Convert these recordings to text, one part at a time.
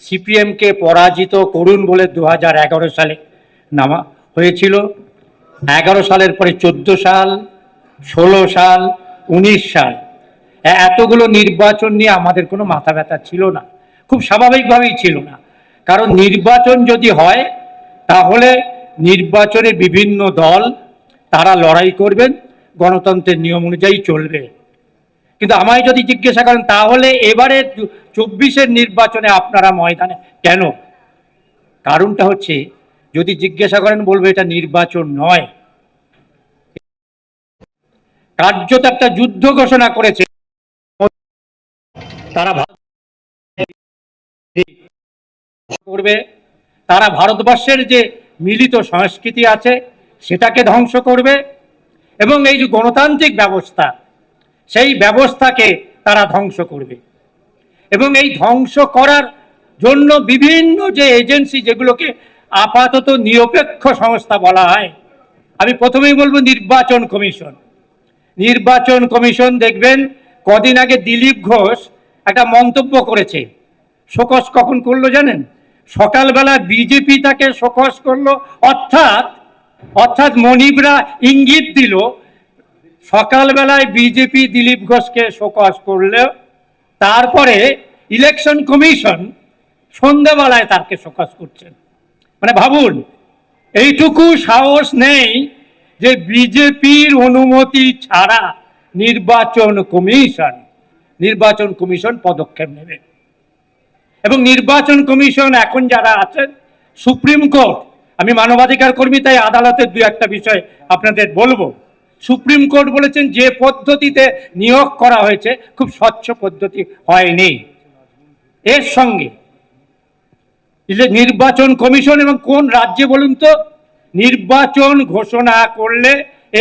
সিপিএমকে পরাজিত করুন বলে দু হাজার এগারো সালে নামা হয়েছিল। এগারো সালের পরে চোদ্দ সাল, ষোলো সাল, উনিশ সাল। এতগুলো নির্বাচন নিয়ে আমাদের কোনো মাথা ব্যথা ছিল না। খুব স্বাভাবিকভাবেই ছিল না। কারণ নির্বাচন যদি হয়, তাহলে নির্বাচনে বিভিন্ন দল তারা লড়াই করবেন, গণতন্ত্রের নিয়ম অনুযায়ী চলবে। কিন্তু আমায় যদি জিজ্ঞাসা করেন, তাহলে এবারে চব্বিশের নির্বাচনে আপনারা ময়দানে, কেন? কারণটা হচ্ছে, যদি জিজ্ঞাসা করেন, বলব এটা নির্বাচন নয়। কার্যত একটা যুদ্ধ ঘোষণা করেছে। তারা করবে। তারা ভারতবর্ষের যে মিলিত সংস্কৃতি আছে, সেটাকে ধ্বংস করবে। এবং এই যে গণতান্ত্রিক ব্যবস্থা সেই ব্যবস্থাকে তারা ধ্বংস করবে। এবং এই ধ্বংস করার জন্য বিভিন্ন যে এজেন্সি যেগুলোকে আপাতত নিরপেক্ষ সংস্থা বলা হয়, আমি প্রথমেই বলব নির্বাচন কমিশন। নির্বাচন কমিশন দেখবেন, কদিন আগে দিলীপ ঘোষ একটা মন্তব্য করেছে। শোকস কখন করল জানেন? সকালবেলা বিজেপি তাকে শোকস করল, অর্থাৎ অর্থাৎ মনিবরা ইঙ্গিত দিল সকালবেলায় বিজেপি দিলীপ ঘোষকে শোকস করলেও তারপরে ইলেকশন কমিশন সন্ধ্যাবেলায় তাকে শোকস করছেন। মানে ভাবুন, এইটুকু সাহস নেই যে বিজেপির অনুমতি ছাড়া নির্বাচন কমিশন নির্বাচন কমিশন পদক্ষেপ নেবে। এবং নির্বাচন কমিশন এখন যারা আছেন, সুপ্রিম কোর্ট, আমি মানবাধিকার কর্মী, তাই আদালতের দু একটা বিষয় আপনাদের বলব। সুপ্রিম কোর্ট বলেছেন যে পদ্ধতিতে নিয়োগ করা হয়েছে, খুব স্বচ্ছ পদ্ধতি হয়নি। এর সঙ্গে নির্বাচন কমিশন এবং কোন রাজ্যে বলুন তো, নির্বাচন ঘোষণা করলে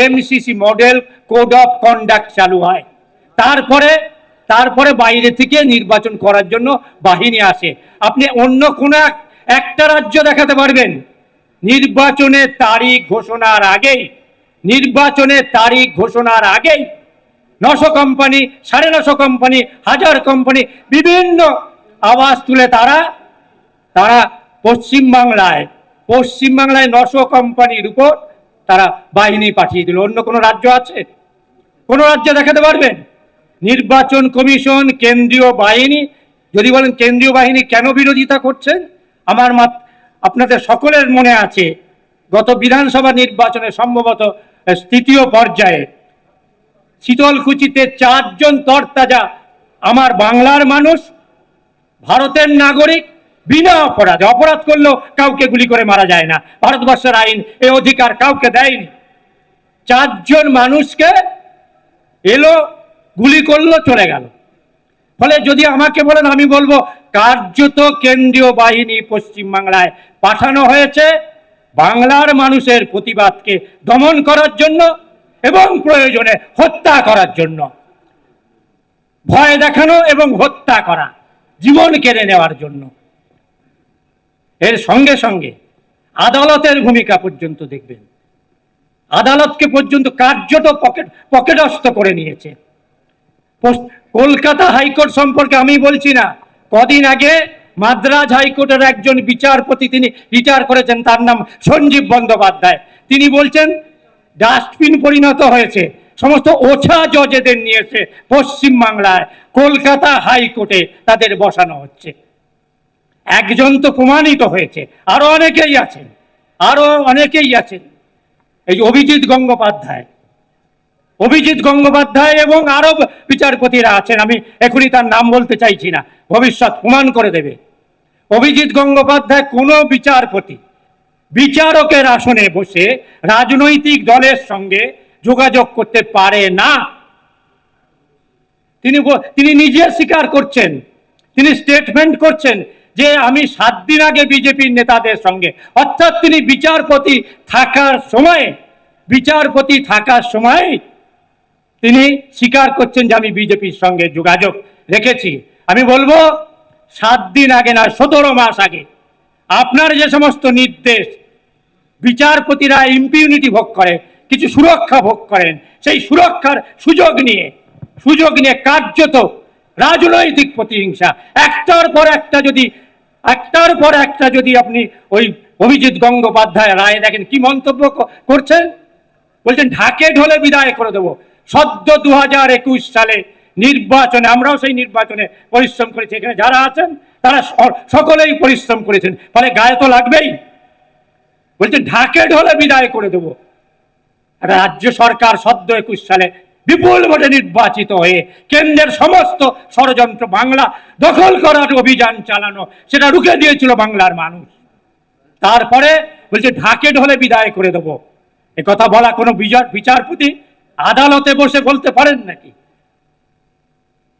MCC model code of conduct চালু হয়। তারপরে তারপরে বাইরে থেকে নির্বাচন করার জন্য বাহিনী আসে। আপনি অন্য কোন একটা রাজ্য দেখাতে পারবেন। নির্বাচনের তারিখ ঘোষণার আগেই নির্বাচনের তারিখ ঘোষণার আগেই নশো কোম্পানি সাড়ে নশো কোম্পানি হাজার কোম্পানি বিভিন্ন আওয়াজ তুলে তারা তারা পশ্চিমবাংলায় পশ্চিমবাংলায় নশো কোম্পানির উপর তারা বাহিনী পাঠিয়ে দিল। অন্য কোনো রাজ্য আছে? কোনো রাজ্যে দেখাতে পারবেন? নির্বাচন কমিশন, কেন্দ্রীয় বাহিনী, যদি বলেন কেন্দ্রীয় বাহিনী কেন বিরোধিতা করছেন? আমার মাত আপনাদের সকলের মনে আছে গত বিধানসভা নির্বাচনে সম্ভবত তৃতীয় পর্যায়ে শীতলকুচিতে চারজন তরতাজা আমার বাংলার মানুষ, ভারতের নাগরিক, বিনা অপরাধে। অপরাধ করলেও কাউকে গুলি করে মারা যায় না। ভারতবর্ষের আইন এ অধিকার কাউকে দেয়নি। চারজন মানুষকে এলো, গুলি করল, চলে গেল। ফলে যদি আমাকে বলেন, আমি বলব, কার্যত কেন্দ্রীয় বাহিনী পশ্চিমবাংলায় পাঠানো হয়েছে। বাংলার মানুষের প্রতিবাদকে দমন করার জন্য এবং প্রয়োজনে হত্যা করার জন্য। ভয় দেখানো এবং হত্যা করা, জীবন কেড়ে নেওয়ার জন্য। এর সঙ্গে সঙ্গে আদালতের ভূমিকা পর্যন্ত দেখবেন। আদালতকে পর্যন্ত কার্যত পকেট, পকেটস্থ করে নিয়েছে। কলকাতা হাইকোর্ট সম্পর্কে আমি বলছি না। কদিন আগে মাদ্রাজ হাইকোর্টের একজন বিচারপতি তিনি রিটায়ার করেছেন, তার নাম সঞ্জীব বন্দ্যোপাধ্যায়। তিনি বলছেন, ডাস্টবিন পরিণত হয়েছে, সমস্ত ওছা জজেদের নিয়ে এসে পশ্চিমবাংলায় কলকাতা হাইকোর্টে তাদের বসানো হচ্ছে। একজন তো প্রমাণিত হয়েছে, আরও অনেকেই আছেন, আরও অনেকেই আছেন। এই অভিজিৎ গঙ্গোপাধ্যায় অভিজিৎ গঙ্গোপাধ্যায় এবং আরও বিচারপতিরা আছেন, আমি এখনই তার নাম বলতে চাইছি না, ভবিষ্যৎ প্রমাণ করে দেবে। অভিজিৎ গঙ্গোপাধ্যায় কোনো বিচারপতি, বিচারকের আসনে বসে রাজনৈতিক দলের সঙ্গে যোগাযোগ করতে পারে না। তিনি তিনি নিজে স্বীকার করছেন, তিনি স্টেটমেন্ট করছেন যে আমি সাত দিন আগে বিজেপির নেতাদের সঙ্গে, অর্থাৎ তিনি বিচারপতি থাকার সময়, বিচারপতি থাকার সময় তিনি স্বীকার করছেন যে আমি বিজেপির সঙ্গে যোগাযোগ রেখেছি। আমি বলব সাত দিন আগে না, সতেরো মাস আগে, আপনার যে সমস্ত নির্দেশ, বিচারপতিরা ইম্পিউনিটি ভোগ করে, কিছু সুরক্ষা ভোগ করেন, সেই সুরক্ষার সুযোগ নিয়ে সুযোগ নিয়ে কার্যত রাজনৈতিক প্রতিহিংসা। একটার পর একটা যদি, একটার পর একটা যদি আপনি ওই অভিজিৎ গঙ্গোপাধ্যায় রায় দেখেন, কি মন্তব্য করছেন? বলছেন, ঢাকে ঢোলে বিদায় করে দেবো। সদ্য দু হাজার একুশ সালে নির্বাচনে, আমরাও সেই নির্বাচনে পরিশ্রম করেছি। এখানে যারা আছেন, তারা সকলেই পরিশ্রম করেছেন। ফলে গায়ে তো লাগবেই। বলছেন, ঢাকে ঢলে বিদায় করে দেবো। রাজ্য সরকার সদ্য একুশ সালে বিপুল ভোটে নির্বাচিত হয়ে কেন্দ্রের সমস্ত ষড়যন্ত্র বাংলা দখল করার অভিযান চালানো, সেটা রুখে দিয়েছিল বাংলার মানুষ। তারপরে বলছে, ঢাকে ঢলে বিদায় করে দেবো। কথা বলা কোনো বিচার বিচারপতি আদালতে বসে বলতে পারেন নাকি?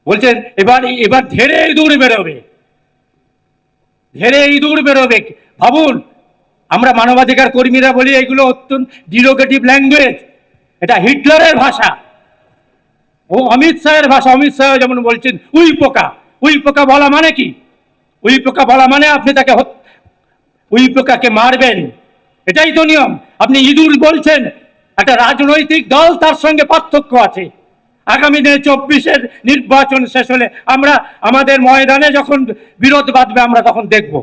বলছেন, এবার এবার ধেরে ইঁদুর বেরোবে। ধেরে ইঁদুর বেরোবে। ভাবুন, আমরা মানবাধিকার কর্মীরা বলি এগুলো অত্যন্ত ডিরোগেটিভ ল্যাঙ্গুয়েজ এটা হিটলারের ভাষা। ও অমিত শাহের ভাষা। অমিত শাহ যেমন বলছেন, উই পোকা। উই পোকা বলা মানে কি? উই পোকা বলা মানে আপনি তাকে উই পোকাকে মারবেন। এটাই তো নিয়ম। আপনি ইঁদুর বলছেন, একটা রাজনৈতিক দল তার সঙ্গে পার্থক্য আছে। আগামী দিনে চব্বিশের নির্বাচন শেষ হলে আমরা আমাদের ময়দানে যখন বিরোধ বাঁধবে, আমরা তখন দেখব।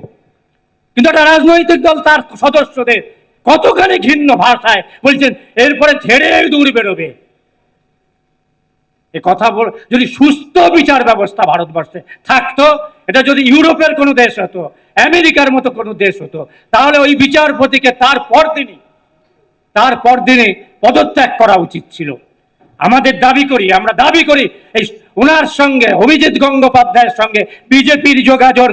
কিন্তু একটা রাজনৈতিক দল তার সদস্যদের কতখানি ঘিন্ন ভাষায় বলছেন, এরপরে ঝেড়ে দূর বেরোবে। এ কথা বল, যদি সুস্থ বিচার ব্যবস্থা ভারতবর্ষে থাকতো, এটা যদি ইউরোপের কোনো দেশ হতো, আমেরিকার মতো কোনো দেশ হতো, তাহলে ওই বিচারপতিকে তারপর পরদিনই তারপর পরদিনে পদত্যাগ করা উচিত ছিল। আমাদের দাবি করি, আমরা দাবি করি, এই ওনার সঙ্গে, অভিজিৎ গঙ্গোপাধ্যায়ের সঙ্গে বিজেপির যোগাযোগ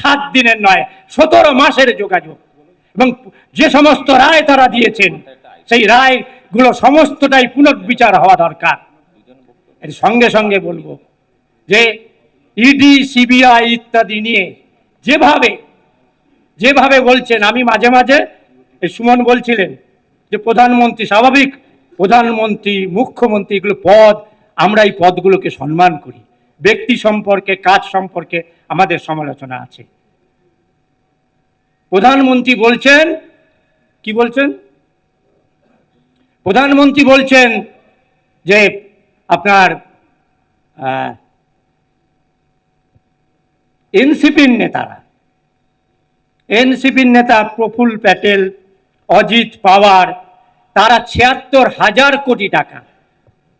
সাত দিনের নয়, সতেরো মাসের যোগাযোগ। এবং যে সমস্ত রায় তারা দিয়েছেন, সেই রায়গুলো সমস্তটাই পুনর্বিচার হওয়া দরকার। এর সঙ্গে সঙ্গে বলব যে ইডি, সিবিআই ইত্যাদি নিয়ে যেভাবে যেভাবে বলছেন, আমি মাঝে মাঝে সুমন বলছিলেন যে প্রধানমন্ত্রী স্বাভাবিক প্রধানমন্ত্রী, মুখ্যমন্ত্রী এগুলো পদ, আমরা এই পদগুলোকে সম্মান করি। ব্যক্তি সম্পর্কে, কাজ সম্পর্কে আমাদের সমালোচনা আছে। প্রধানমন্ত্রী বলছেন, কি বলছেন? প্রধানমন্ত্রী বলছেন যে আপনার এনসিপির নেতারা, এনসিপির নেতা প্রফুল প্যাটেল, অজিত পাওয়ার তারা ছিয়াত্তর হাজার কোটি টাকা,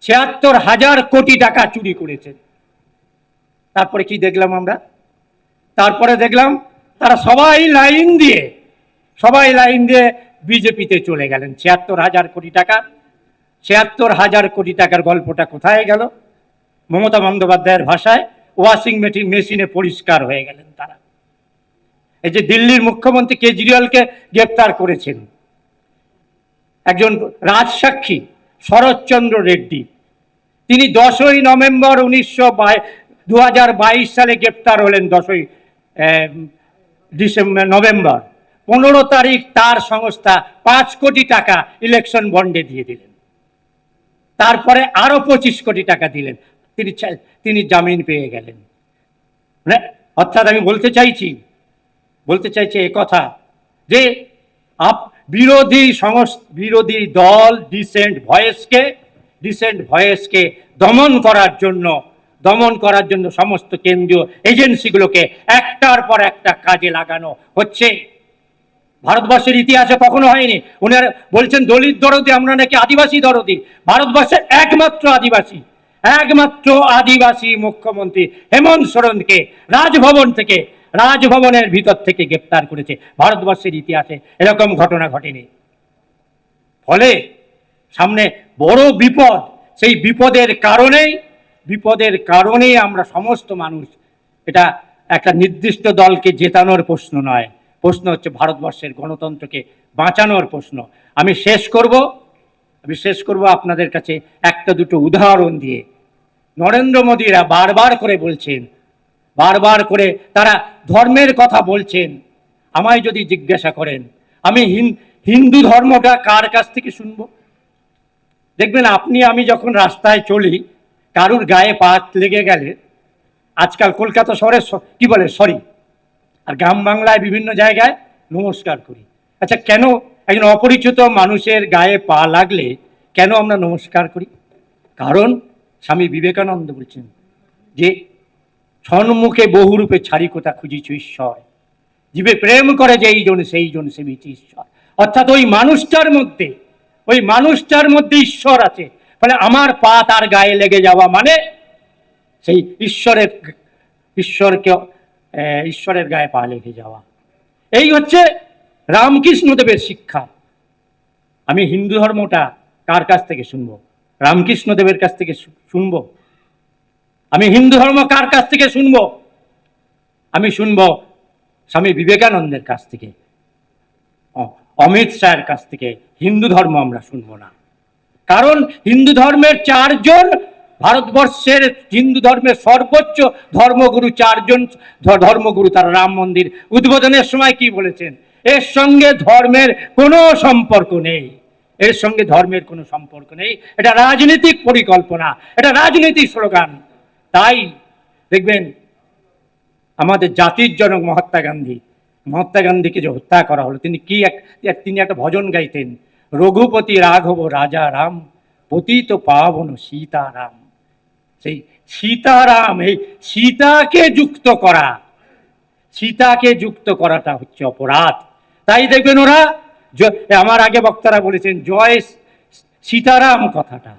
ছিয়াত্তর হাজার কোটি টাকা চুরি করেছেন তারপরে কি দেখলাম আমরা? তারপরে দেখলাম তারা সবাই লাইন দিয়ে, সবাই লাইন দিয়ে বিজেপিতে চলে গেলেন। ছিয়াত্তর হাজার কোটি টাকা, ছিয়াত্তর হাজার কোটি টাকার গল্পটা কোথায় গেল? মমতা বন্দ্যোপাধ্যায়ের ভাষায় ওয়াশিং মেশিন মেশিনে পরিষ্কার হয়ে গেলেন তারা। এই যে দিল্লির মুখ্যমন্ত্রী কেজরিওয়ালকে গ্রেপ্তার করেছেন একজন রাজসাক্ষী, শরৎচন্দ্র রেড্ডি। তিনি দশই নভেম্বর উনিশশো দু সালে গ্রেপ্তার হলেন দশই ডিসেম্বর, নভেম্বর। পনেরো তারিখ তার সংস্থা পাঁচ কোটি টাকা ইলেকশন বন্ডে দিয়ে দিলেন। তারপরে আরও পঁচিশ কোটি টাকা দিলেন। তিনি তিনি জামিন পেয়ে গেলেন। মানে অর্থাৎ আমি বলতে চাইছি বলতে চাইছি এ কথা যে আপ বিরোধী বিরোধী দল ডিসেন্ট ভয়েসকে ডিসেন্ট ভয়েসকে দমন করার জন্য, দমন করার জন্য সমস্ত কেন্দ্রীয় এজেন্সিগুলোকে একটার পর একটা কাজে লাগানো হচ্ছে। ভারতবর্ষের ইতিহাসে কখনো হয়নি। উনার বলছেন, দলিত দরদি, আমরা নাকি আদিবাসী দরদি। ভারতবর্ষের একমাত্র আদিবাসী একমাত্র আদিবাসী মুখ্যমন্ত্রী হেমন্ত সোরেনকে রাজভবন থেকে রাজভবনের ভিতর থেকে গ্রেপ্তার করেছে ভারতবর্ষের ইতিহাসে। এরকম ঘটনা ঘটেনি। ফলে সামনে বড় বিপদ। সেই বিপদের কারণেই বিপদের কারণেই আমরা সমস্ত মানুষ এটা একটা নির্দিষ্ট দলকে জেতানোর প্রশ্ন নয়। প্রশ্ন হচ্ছে ভারতবর্ষের গণতন্ত্রকে বাঁচানোর প্রশ্ন। আমি শেষ করব। আমি শেষ করব আপনাদের কাছে একটা দুটো উদাহরণ দিয়ে। নরেন্দ্র মোদীরা বারবার করে বলছেন বারবার করে তারা ধর্মের কথা বলছেন। আমায় যদি জিজ্ঞাসা করেন, আমি হিন- হিন্দু ধর্মটা কার কাছ থেকে শুনব? দেখবেন আপনি, আমি যখন রাস্তায় চলি, কারুর গায়ে পা লেগে গেলে, আজকাল কলকাতা শহরে কি বলে, সরি, আর গ্রাম বাংলায় বিভিন্ন জায়গায় নমস্কার করি। আচ্ছা কেন একজন অপরিচিত মানুষের গায়ে পা লাগলে কেন আমরা নমস্কার করি? কারণ স্বামী বিবেকানন্দ বলছেন যে সন্মুখে বহুরূপে ছাড়ি কোথা খুঁজিছ ঈশ্বর। জীবে প্রেম করে যেই জন সেই জন সেবিছে ঈশ্বর। অর্থাৎ ওই মানুষটার মধ্যে, ওই মানুষটার মধ্যে ঈশ্বর আছে। ফলে আমার পা তার গায়ে লেগে যাওয়া মানে সেই ঈশ্বরের, ঈশ্বরকে ঈশ্বরের গায়ে পা লেগে যাওয়া। এই হচ্ছে রামকৃষ্ণদেবের শিক্ষা। আমি হিন্দু ধর্মটা কার কাছ থেকে শুনব? রামকৃষ্ণদেবের কাছ থেকে শুনব? আমি হিন্দু ধর্ম কার কাছ থেকে শুনব? আমি শুনব স্বামী বিবেকানন্দের কাছ থেকে। অমিত শাহের কাছ থেকে। হিন্দু ধর্ম আমরা শুনব না। কারণ হিন্দু ধর্মের চারজন ভারতবর্ষের হিন্দু ধর্মের সর্বোচ্চ ধর্মগুরু চারজন ধর্মগুরু তারা রাম মন্দির। উদ্বোধনের সময় কি বলেছেন? এর সঙ্গে ধর্মের কোনো সম্পর্ক নেই। এর সঙ্গে ধর্মের কোনো সম্পর্ক নেই। এটা রাজনৈতিক পরিকল্পনা। এটা রাজনৈতিক স্লোগান। তাই দেখবেন আমাদের জাতির জনক মহাত্মা গান্ধী, মহাত্মা গান্ধীকে যে হত্যা করা হলো, তিনি কি এক তিনি একটা ভজন গাইতেন, রঘুপতি রাঘব রাজা রাম, পতিত পাবন সীতারাম। সেই সীতারাম, এই সীতাকে যুক্ত করা, সীতাকে যুক্ত করাটা হচ্ছে অপরাধ। তাই দেখবেন ওরা আমার আগে বক্তারা বলেছেন, জয় সীতারাম কথাটা।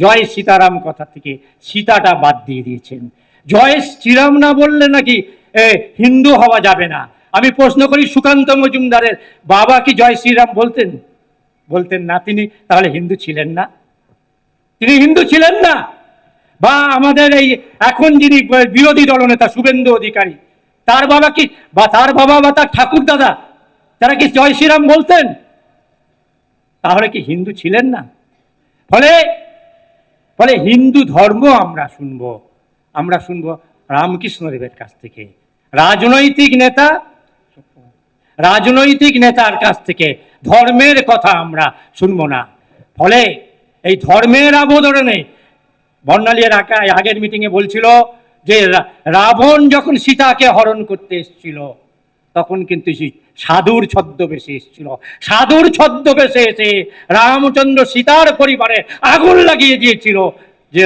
জয় সীতারাম কথা থেকে সীতাটা বাদ দিয়ে দিয়েছেন। জয় শ্রীরাম না বললে নাকি হিন্দু হওয়া যাবে না। আমি প্রশ্ন করি, সুকান্ত মজুমদারের বাবা কি জয় শ্রীরাম বলতেন? বলতেন না তিনি, তাহলে হিন্দু ছিলেন না। তিনি হিন্দু ছিলেন না। বা আমাদের এই এখন যিনি বিরোধী দলনেতা, শুভেন্দু অধিকারী, তার বাবা কি, বা তার বাবা বা তার ঠাকুর দাদা, তারা কি জয় শ্রীরাম বলতেন? তাহলে কি হিন্দু ছিলেন না? ফলে ফলে হিন্দু ধর্ম আমরা শুনব আমরা শুনব রামকৃষ্ণদেবের কাছ থেকে। রাজনৈতিক নেতা, রাজনৈতিক নেতার কাছ থেকে ধর্মের কথা আমরা শুনব না। ফলে এই ধর্মের আবদরণে বর্ণালীর আগের মিটিংয়ে বলছিল যে রাবণ যখন সীতাকে হরণ করতে এসেছিল তখন কিন্তু সে সাধুর ছদ্মবেশে এসেছিল। সাধুর ছদ্মবেশে এসে রামচন্দ্র সীতার পরিবারে আগুন লাগিয়ে দিয়েছিল যে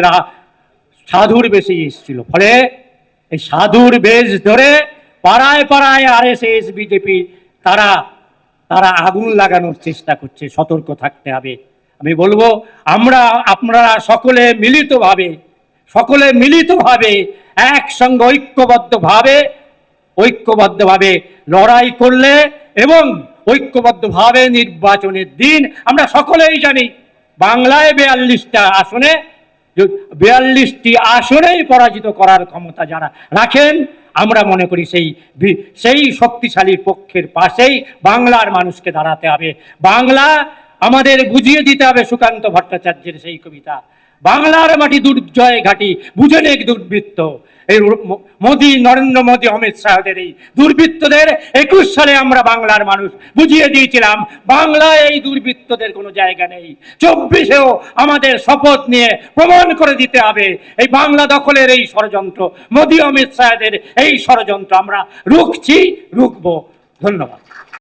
সাধুর বেশে এসেছিল। ফলে এই সাধুর বেশ ধরে পাড়ায় পাড়ায় আর এস এস বিজেপি তারা তারা আগুন লাগানোর চেষ্টা করছে, সতর্ক থাকতে হবে। আমি বলব, আমরা, আপনারা সকলে মিলিতভাবে সকলে মিলিতভাবে একসঙ্গে ঐক্যবদ্ধভাবে ঐক্যবদ্ধভাবে লড়াই করলে এবং ঐক্যবদ্ধভাবে নির্বাচনের দিন আমরা সকলেই জানি বাংলায় বেয়াল্লিশটা আসনে বিয়াল্লিশটি আসনেই পরাজিত করার ক্ষমতা যারা রাখেন, আমরা মনে করি সেই সেই শক্তিশালী পক্ষের পাশেই বাংলার মানুষকে দাঁড়াতে হবে। বাংলা আমাদের বুঝিয়ে দিতে হবে সুকান্ত ভট্টাচার্যের সেই কবিতা। বাংলার মাটি দুর্জয় ঘাটি, বুঝে নেক দুর্বৃত্ত। এই মোদি, নরেন্দ্র মোদী, অমিত শাহদের এই দুর্বৃত্তদের একুশ সালে আমরা বাংলার মানুষ বুঝিয়ে দিয়েছিলাম, বাংলায় এই দুর্বৃত্তদের কোনো জায়গা নেই। চব্বিশেও আমাদের শপথ নিয়ে প্রমাণ করে দিতে হবে, এই বাংলা দখলের এই ষড়যন্ত্র, মোদী, অমিত শাহদের এই ষড়যন্ত্র আমরা রুখছি, রুখবো। ধন্যবাদ।